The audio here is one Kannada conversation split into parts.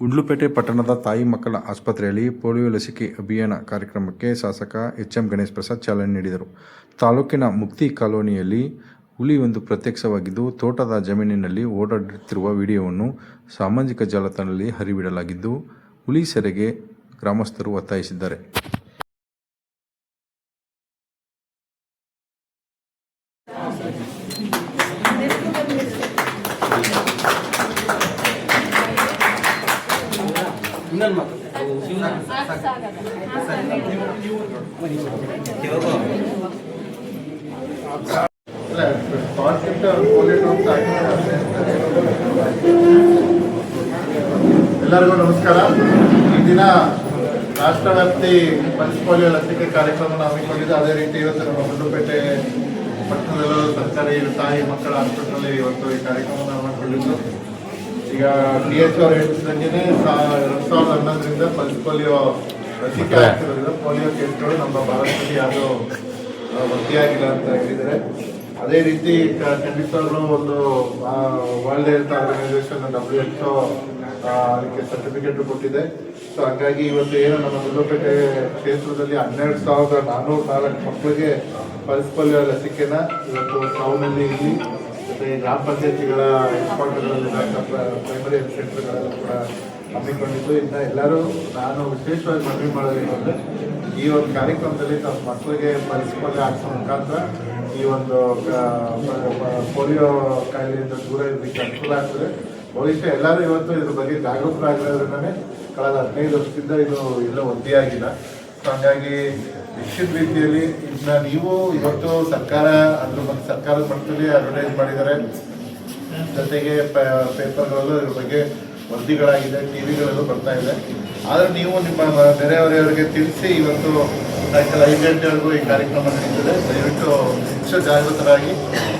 ಗುಂಡ್ಲುಪೇಟೆ ಪಟ್ಟಣದ ತಾಯಿ ಮಕ್ಕಳ ಆಸ್ಪತ್ರೆಯಲ್ಲಿ ಪೋಲಿಯೋ ಲಸಿಕೆ ಅಭಿಯಾನ ಕಾರ್ಯಕ್ರಮಕ್ಕೆ ಶಾಸಕ ಎಚ್ ಎಂ ಗಣೇಶ್ ಪ್ರಸಾದ್ ಚಾಲನೆ ನೀಡಿದರು. ತಾಲೂಕಿನ ಮುಕ್ತಿ ಕಾಲೋನಿಯಲ್ಲಿ ಹುಲಿ ಒಂದು ಪ್ರತ್ಯಕ್ಷವಾಗಿದ್ದು, ತೋಟದ ಜಮೀನಿನಲ್ಲಿ ಓಡಾಡುತ್ತಿರುವ ವಿಡಿಯೋವನ್ನು ಸಾಮಾಜಿಕ ಜಾಲತಾಣದಲ್ಲಿ ಹರಿಬಿಡಲಾಗಿದ್ದು, ಹುಲಿ ಸೆರೆಗೆ ಗ್ರಾಮಸ್ಥರು ಒತ್ತಾಯಿಸಿದ್ದಾರೆ. ಎಲ್ಲರಿಗೂ ನಮಸ್ಕಾರ. ಈ ದಿನ ರಾಷ್ಟ್ರವ್ಯಾಪ್ತಿ ಪಲ್ಸ್ ಪೋಲಿಯೋ ಲಸಿಕೆ ಕಾರ್ಯಕ್ರಮ ಹಮ್ಮಿಕೊಂಡಿದ್ದು. ಅದೇ ರೀತಿ ಇವತ್ತು ನಮ್ಮ ಗುಂಡುಪೇಟೆ ಪಟ್ಟಣದಲ್ಲೂ ಸರ್ಕಾರಿ ತಾಯಿ ಮಕ್ಕಳ ಹಾಸ್ಪಿಟಲ್ ಇವತ್ತು ಈ ಕಾರ್ಯಕ್ರಮವನ್ನು ಹಮ್ಮಿಕೊಂಡಿದ್ದು. ಈಗ ಡಿ ಎಚ್ ಅವ್ರು ಹೇಳಿದಂಗೆ ಎರಡು ಸಾವಿರದ ಹನ್ನೊಂದರಿಂದ ಪಲ್ಸ್ ಪೋಲಿಯೋ ಲಸಿಕೆ ಹಾಕ್ತಿರೋದ್ರಿಂದ ಪೋಲಿಯೋ ಕೇಸ್ಗಳು ನಮ್ಮ ಭಾರತದಲ್ಲಿ ಯಾರು ಆ, ಅಂತ ಹೇಳಿದರೆ ಅದೇ ರೀತಿ ಖಂಡಿತವಾಗ್ಲೂ ಒಂದು world health organisation W H ಅದಕ್ಕೆ ಸರ್ಟಿಫಿಕೇಟ್ ಕೊಟ್ಟಿದೆ. ಸೊ ಹಾಗಾಗಿ ಇವತ್ತು ಏನು ನಮ್ಮ ಗುಂಡ್ಲುಪೇಟೆ ಕ್ಷೇತ್ರದಲ್ಲಿ ಹನ್ನೆರಡು ಸಾವಿರದ ನಾನ್ನೂರ ನಾಲ್ಕು ಮಕ್ಕಳಿಗೆ ಪಲ್ಸ್ ಪೋಲಿಯೋ ಲಸಿಕೆನ ಇವತ್ತು ಟೌನಲ್ಲಿ ಇಲ್ಲಿ ಮತ್ತೆ ಗ್ರಾಮ ಪಂಚಾಯತಿಗಳ ಹೆಡ್ ಕ್ವಾರ್ಟರ್ಗಳಲ್ಲಿ ಪ್ರೈಮರಿ ಹೆಲ್ತ್ ಸೆಂಟರ್ಗಳೆಲ್ಲ ಕೂಡ ಹಮ್ಮಿಕೊಂಡಿದ್ದು. ಇನ್ನು ಎಲ್ಲರೂ ನಾನು ವಿಶೇಷವಾಗಿ ಮನವಿ ಮಾಡೋದೇನೆಂದರೆ ಈ ಒಂದು ಕಾರ್ಯಕ್ರಮದಲ್ಲಿ ತಮ್ಮ ಮಕ್ಕಳಿಗೆ ಪರಿಸ್ಪರ್ಧೆ ಹಾಕ್ಸೋ ಮುಖಾಂತರ ಈ ಒಂದು ಪೋಲಿಯೋ ಕಾಯಿಲೆಯಿಂದ ದೂರ ಇರಲಿಕ್ಕೆ ಅನುಕೂಲ ಆಗ್ತದೆ. ಬಹುಶಃ ಎಲ್ಲರೂ ಇವತ್ತು ಇದ್ರ ಬಗ್ಗೆ ಜಾಗೃತರಾಗಿರೋದ್ರಿಂದನೇ ಕಳೆದ ಹದಿನೈದು ವರ್ಷದಿಂದ ಇದು ಎಲ್ಲ ಒದ್ದೆಯಾಗಿಲ್ಲ ಸೊ ಹಂಗಾಗಿ ನಿಶ್ಚಿತ ರೀತಿಯಲ್ಲಿ ಇದನ್ನ ನೀವು ಇವತ್ತು ಸರ್ಕಾರ, ಅದ್ರ ಬಗ್ಗೆ ಸರ್ಕಾರದ ಮಟ್ಟದಲ್ಲಿ ಅಡ್ವರ್ಟೈಸ್ ಮಾಡಿದ್ದಾರೆ. ಜೊತೆಗೆ ಪೇಪರ್ಗಳಲ್ಲೂ ಇದ್ರ ಬಗ್ಗೆ ವರದಿಗಳಾಗಿದೆ ಟಿವಿಗಳಲ್ಲೂ ಬರ್ತಾ ಇದೆ. ಆದ್ರೆ ನೀವು ನಿಮ್ಮ ಬೇರೆಯವರೆಯವರಿಗೆ ತಿಳಿಸಿ ಇವತ್ತು ಸಾಯಂಕಾಲ ಐದು ಗಂಟೆವರೆಗೂ ಈ ಕಾರ್ಯಕ್ರಮ ನಡೀತದೆ. ದಯವಿಟ್ಟು ಹೆಚ್ಚು ಜಾಗೃತರಾಗಿ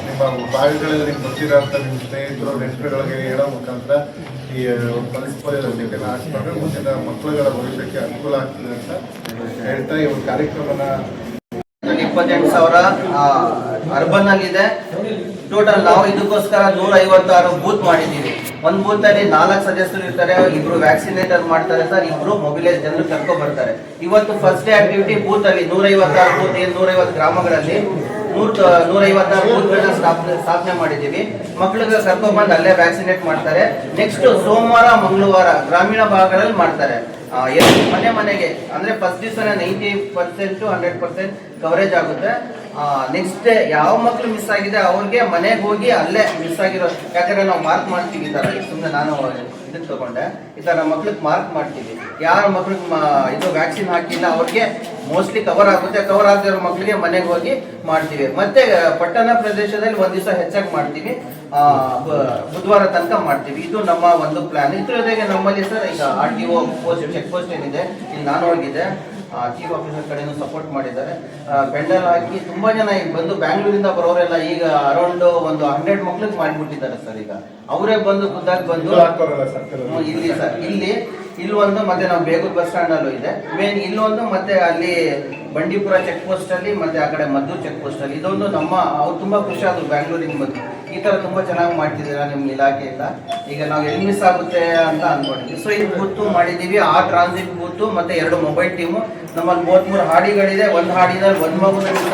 ನಿಮ್ಮ ಭಾಗಗಳಲ್ಲಿ ನಿಮ್ಗೆ ಗೊತ್ತಿರೋಂಥ ನಿಮ್ಮ ಸ್ನೇಹಿತರು, ನೆಂಟರುಗಳಿಗೆ ಹೇಳೋ ಮುಖಾಂತರ ಈ ಲಸಿಕೆನ ಹಾಕ್ಸ್ಕೊಂಡ್ರೆ ಮುಂದಿನ ಮಕ್ಕಳುಗಳ ಭವಿಷ್ಯಕ್ಕೆ ಅನುಕೂಲ ಆಗ್ತದೆ ಅಂತ ಹೇಳ್ತಾ ಈ ಕಾರ್ಯಕ್ರಮನ ಇಪ್ಪತ್ತೆಂಟು ಸಾವಿರ ಅರ್ಬನ್ ಇದೆ ಟೋಟಲ್ ನಾವು ಇದಕ್ಕೋಸ್ಕರ ನೂರ ಐವತ್ತಾರು ಬೂತ್ ಮಾಡಿದ್ದೀವಿ. ಒಂದ್ ಬೂತ್ ಅಲ್ಲಿ ನಾಲ್ಕು ಸದಸ್ಯರು ಇರ್ತಾರೆ, ಇಬ್ರು ವ್ಯಾಕ್ಸಿನೇಟರ್ ಮಾಡ್ತಾರೆ ಸರ್ ಇಬ್ರು ಮೊಬಿಲೈಸ್ ಜನರು ಕರ್ಕೊ ಬರ್ತಾರೆ. ಇವತ್ತು ಫಸ್ಟ್ ಡೇ ಆಕ್ಟಿವಿಟಿ ಬೂತ್ ಅಲ್ಲಿ ನೂರ ಐವತ್ತಾರು ಬೂತ್ ಏನ್ ನೂರ ಐವತ್ತು ಗ್ರಾಮಗಳಲ್ಲಿ. ನೂರ ನೂರೈವತ್ತಾರು ಬೂತ್ಗಳನ್ನ ಸ್ಥಾಪನೆ ಸ್ಥಾಪನೆ ಮಾಡಿದ್ದೀವಿ. ಮಕ್ಕಳಿಗೆ ಕರ್ಕೊಂಡ್ಬಂದು ಅಲ್ಲೇ ವ್ಯಾಕ್ಸಿನೇಟ್ ಮಾಡ್ತಾರೆ. ನೆಕ್ಸ್ಟ್ ಸೋಮವಾರ, ಮಂಗಳವಾರ ಗ್ರಾಮೀಣ ಭಾಗದಲ್ಲಿ ಮಾಡ್ತಾರೆ. ಮನೆ ಮನೆಗೆ, ಅಂದ್ರೆ ಫಸ್ಟ್ ದಿವಸನೇ ninety percent hundred percent coverage ಆಗುತ್ತೆ. ನೆಕ್ಸ್ಟ್ ಡೇ ಯಾವ ಮಕ್ಕಳು ಮಿಸ್ ಆಗಿದೆ, ಅವ್ರಿಗೆ ಮನೆಗೆ ಹೋಗಿ ಅಲ್ಲೇ ಮಿಸ್ ಆಗಿರೋ ಯಾಕಂದ್ರೆ ನಾವು ಮಾರ್ಕ್ ಮಾಡ್ತೀವಿ ಸುಮ್ಮನೆ ನಾನು ಇದನ್ನ ತಗೊಂಡೆ ಈ ನಮ್ಮ ಮಕ್ಳಿಗೆ ಮಾರ್ಕ್ ಮಾಡ್ತೀವಿ. ಯಾರ ಮಕ್ಳಿಗೆ ಇದು ವ್ಯಾಕ್ಸಿನ್ ಹಾಕಿಲ್ಲ, ಅವ್ರಿಗೆ ಮೋಸ್ಟ್ಲಿ ಕವರ್ ಆಗುತ್ತೆ. ಕವರ್ ಆಗದಿರೋ ಮಕ್ಳಿಗೆ ಮನೆಗೆ ಹೋಗಿ ಮಾಡ್ತೀವಿ. ಮತ್ತೆ ಪಟ್ಟಣ ಪ್ರದೇಶದಲ್ಲಿ ಒಂದ್ ದಿವಸ ಹೆಚ್ಚಾಗಿ ಮಾಡ್ತೀವಿ. ಬುಧವಾರ ತನಕ ಮಾಡ್ತೀವಿ. ಇದು ನಮ್ಮ ಒಂದು ಪ್ಲಾನ್ ಇದ್ರ ನಮ್ಮಲ್ಲಿ ಸರ್ ಈಗ R T O post check post ಏನಿದೆ, ಇಲ್ಲಿ ನಾನು ಹೋಗಿದ್ದೆ ಚೀಫ್ ಆಫೀಸರ್ ಕಡೆನೂ ಸಪೋರ್ಟ್ ಮಾಡಿದ್ದಾರೆ. ಪೆಂಡಲ್ ಹಾಕಿ ತುಂಬಾ ಜನ ಈಗ ಬಂದು ಬ್ಯಾಂಗ್ಳೂರಿಂದ ಬರೋರೆಲ್ಲ ಈಗ ಅರೌಂಡ್ ಒಂದು ಹಂಡ್ರೆಡ್ ಮಕ್ಳಿಗೆ ಮಾಡಿಬಿಟ್ಟಿದ್ದಾರೆ ಸರ್ ಈಗ. ಅವರೇ ಬಂದು ಖುದ್ದಾಗಿ ಬಂದು ಇಲ್ಲಿ ಸರ್ ಇಲ್ಲಿ ಇಲ್ಲಿ ಒಂದು ಮತ್ತೆ ನಾವು ಬೇಗೂರು ಬಸ್ ಸ್ಟ್ಯಾಂಡ್ ಅಲ್ಲೂ ಇದೆ. ಮೇನ್ ಇಲ್ಲೊಂದು ಮತ್ತೆ ಅಲ್ಲಿ ಬಂಡೀಪುರ ಚೆಕ್ ಪೋಸ್ಟ್ ಅಲ್ಲಿ ಮತ್ತೆ ಆ ಕಡೆ ಮದ್ದೂರು ಚೆಕ್ ಪೋಸ್ಟ್ ಅಲ್ಲಿ. ಇದೊಂದು ನಮ್ಮ ಅವ್ರು ತುಂಬಾ ಖುಷಿ ಆದ್ರು ಬ್ಯಾಂಗ್ಳೂರಿಂದ ಬಂದು. ಈ ತರ ತುಂಬಾ ಚೆನ್ನಾಗಿ ಮಾಡ್ತಿದ್ದೀರಾ ನಿಮ್ಮ ಇಲಾಖೆಯಿಂದ? ಈಗ ನಾವು ಎಲ್ಲಿ ಮಿಸ್ ಆಗುತ್ತೆ ಅಂತ ಅನ್ಕೊಂಡಿದ್ವಿ. ಸೊ ಇದು ಬೂತ್ ಮಾಡಿದೀವಿ ಆ ಟ್ರಾನ್ಸಿಟ್ ಬೂತ್ ಮತ್ತೆ ಎರಡು ಮೊಬೈಲ್ ಟೀಮು ನಮ್ಮಲ್ಲಿ ಮೂವತ್ಮೂರು ಹಾಡಿಗಳಿದೆ. ಒಂದು ಹಾಡಿನಲ್ಲಿ ಒಂದು ಮಗುನ ಮಿಸ್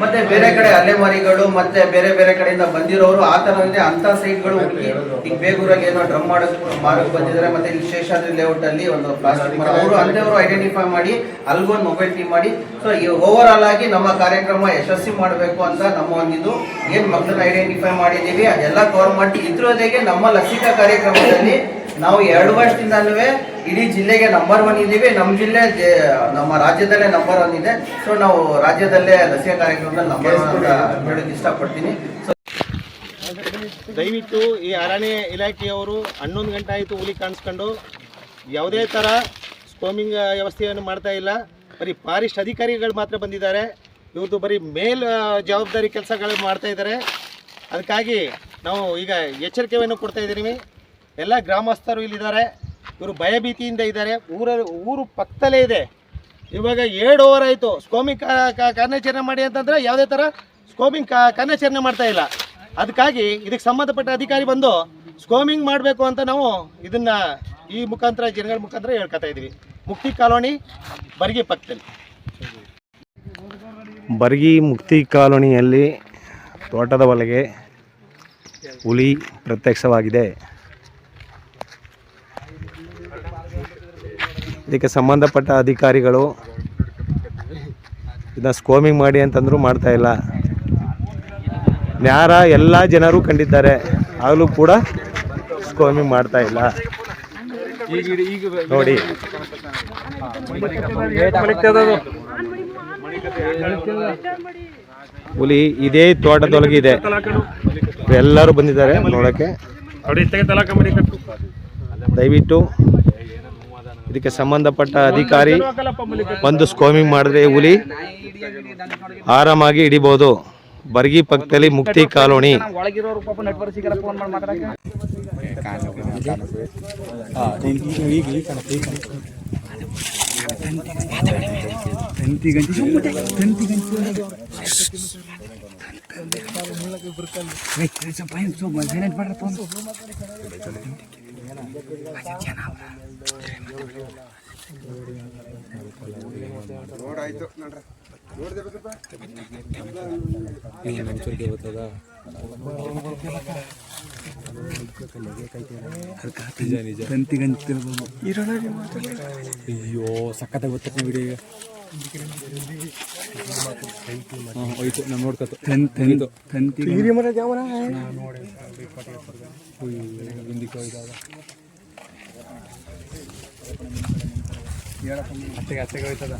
ಮತ್ತೆ ಬೇರೆ ಕಡೆ ಅಲೆಮಾರಿಗಳು ಮತ್ತೆ ಬೇರೆ ಬೇರೆ ಕಡೆಯಿಂದ ಬಂದಿರೋರು ಆ ತರ ಅಂದ್ರೆ ಅಂತ ಸೈಟ್ಗಳು ಈಗ ಬೇಗೂರಲ್ಲಿ ಏನೋ ಡ್ರಮ್ ಮಾಡಕ್ ಮಾರಕ್ ಬಂದಿದ್ದಾರೆ ಮತ್ತೆ ಇಲ್ಲಿ ಶೇಷಾದ್ರಿ ಲೇಔಟ್ ಅಲ್ಲಿ ಒಂದು ಪ್ಲಾಸ್ಟಿಕ್ ಮರ. ಅವರು ಅಂತೇವರು ಐಡೆಂಟಿಫೈ ಮಾಡಿ ಅಲ್ಗೊಂದು ಮೊಬೈಲ್ ಟೀಮ್ ಮಾಡಿ. ಸೊ ಈ ಓವರ್ ಆಲ್ ಆಗಿ ನಮ್ಮ ಕಾರ್ಯಕ್ರಮ ಯಶಸ್ವಿ ಮಾಡಬೇಕು ಅಂತ ನಮ್ಮ ಒಂದಿದು. ಏನ್ ಮಕ್ಕಳನ್ನ ಐಡೆಂಟಿಫೈ ಮಾಡಿದೀವಿ ಅದೆಲ್ಲ ಕವರ್ ಮಾಡಿ ಇದ್ರ ಜೊತೆಗೆ ನಮ್ಮ ಲಸಿಕಾ ಕಾರ್ಯಕ್ರಮದಲ್ಲಿ ನಾವು ಎರಡು ವರ್ಷದಿಂದನೂ ಇಡೀ ಜಿಲ್ಲೆಗೆ ನಂಬರ್ ಒನ್ ಇದ್ದೀವಿ. ನಮ್ಮ ಜಿಲ್ಲೆ ನಮ್ಮ ರಾಜ್ಯದಲ್ಲೇ ನಂಬರ್ ಒನ್ ಇದೆ. ಸೊ ನಾವು ರಾಜ್ಯದಲ್ಲೇ ಲಸಿಕಾ ಕಾರ್ಯಕ್ರಮದ ನಂಬರ್ ಒನ್ ಅಂತ ಹೇಳಕ್ ಇಷ್ಟಪಡ್ತೀನಿ. ದಯವಿಟ್ಟು ಈ ಅರಣ್ಯ ಇಲಾಖೆಯವರು ಹನ್ನೊಂದು ಗಂಟೆ ಆಯಿತು ಹುಲಿ ಕಾಣಿಸ್ಕೊಂಡು ಯಾವುದೇ ಥರ ಸ್ಕೋಮಿಂಗ್ ವ್ಯವಸ್ಥೆಯನ್ನು ಮಾಡ್ತಾ ಇಲ್ಲ. ಬರೀ ಫಾರೆಸ್ಟ್ ಅಧಿಕಾರಿಗಳು ಮಾತ್ರ ಬಂದಿದ್ದಾರೆ. ಇವ್ರದ್ದು ಬರೀ ಮೇಲ್ ಜವಾಬ್ದಾರಿ ಕೆಲಸಗಳು ಮಾಡ್ತಾ ಇದ್ದಾರೆ. ಅದಕ್ಕಾಗಿ ನಾವು ಈಗ ಎಚ್ಚರಿಕೆಯನ್ನು ಕೊಡ್ತಾ ಇದ್ದೀವಿ ಎಲ್ಲ ಗ್ರಾಮಸ್ಥರು ಇಲ್ಲಿದ್ದಾರೆ. ಇವರು ಭಯಭೀತಿಯಿಂದ ಇದ್ದಾರೆ. ಊರ, ಊರು ಪಕ್ಕದಲ್ಲೇ ಇದೆ. ಇವಾಗ ಎರಡು ಓವರ್ ಆಯಿತು. ಸ್ಕೋಮಿಂಗ್ ಕಾರ್ಯಾಚರಣೆ ಮಾಡಿ ಅಂತಂದರೆ ಯಾವುದೇ ಥರ ಸ್ಕೋಮಿಂಗ್ ಕಾರ್ಯಾಚರಣೆ ಮಾಡ್ತಾ ಇಲ್ಲ. ಅದಕ್ಕಾಗಿ ಇದಕ್ಕೆ ಸಂಬಂಧಪಟ್ಟ ಅಧಿಕಾರಿ ಬಂದು ಸ್ಕೋಮಿಂಗ್ ಮಾಡಬೇಕು ಅಂತ ನಾವು ಇದನ್ನು ಈ ಮುಖಾಂತರ ಜನಗಳ ಮುಖಾಂತರ ಹೇಳ್ಕೊತಾ ಇದ್ದೀವಿ. ಮುಕ್ತಿ ಕಾಲೋನಿ ಬರ್ಗಿ ಪಕ್ಕದಲ್ಲಿ. ಬರ್ಗಿ ಮುಕ್ತಿ ಕಾಲೋನಿಯಲ್ಲಿ ತೋಟದ ಒಳಗೆ ಹುಲಿ ಪ್ರತ್ಯಕ್ಷವಾಗಿದೆ. ಇದಕ್ಕೆ ಸಂಬಂಧಪಟ್ಟ ಅಧಿಕಾರಿಗಳು ಇದನ್ನ ಸ್ಕೋಮಿಂಗ್ ಮಾಡಿ ಅಂತಂದರೂ ಮಾಡ್ತಾ ಇಲ್ಲ. ನ್ಯಾರ ಎಲ್ಲ ಜನರು ಕಂಡಿದ್ದಾರೆ. ಆಗಲೂ ಕೂಡ ಸ್ಕೋಮಿಂಗ್ ಮಾಡ್ತಾ ಇಲ್ಲ. ನೋಡಿ. ಹುಲಿ ಇದೇ ತೋಟದೊಳಗಿದೆ. ಎಲ್ಲರೂ ಬಂದಿದ್ದಾರೆ ನೋಡಕ್ಕೆ. ದಯವಿಟ್ಟು ಇದಕ್ಕೆ ಸಂಬಂಧಪಟ್ಟ ಅಧಿಕಾರಿ ಬಂದು ಸ್ಕೋಮಿಂಗ್ ಮಾಡಿದ್ರೆ ಹುಲಿ ಆರಾಮಾಗಿ ಹಿಡಿಬೋದು. ಬರ್ಗಿ ಪಕ್ಕದಲ್ಲಿ ಮುಕ್ತಿ ಕಾಲೋನಿ. ಪಾಪ ನೆಟ್ವರ್ಕ್ ಸಿಗಲ್ಲ ಫೋನ್ ಮಾಡಿ ಮಾತಾಡಕ್ಕೆ ತಂತಿ ಗಂಟಿ ಸುಮ್ಮನೆ ತಂತಿ ಗಂಟಿ ಸ್ವಲ್ಪ ಸೈಲೆಂಟ್ ಮಾಡ್ರಿ ಫೋನ್ ನೋಡಿ ಹೋಯ್ತು ನಾನು ನೋಡ್ಕೊತ ಅತ್ತೆಗೆ ಅತ್ತೆಗೆ ಹೋಯ್ತದ.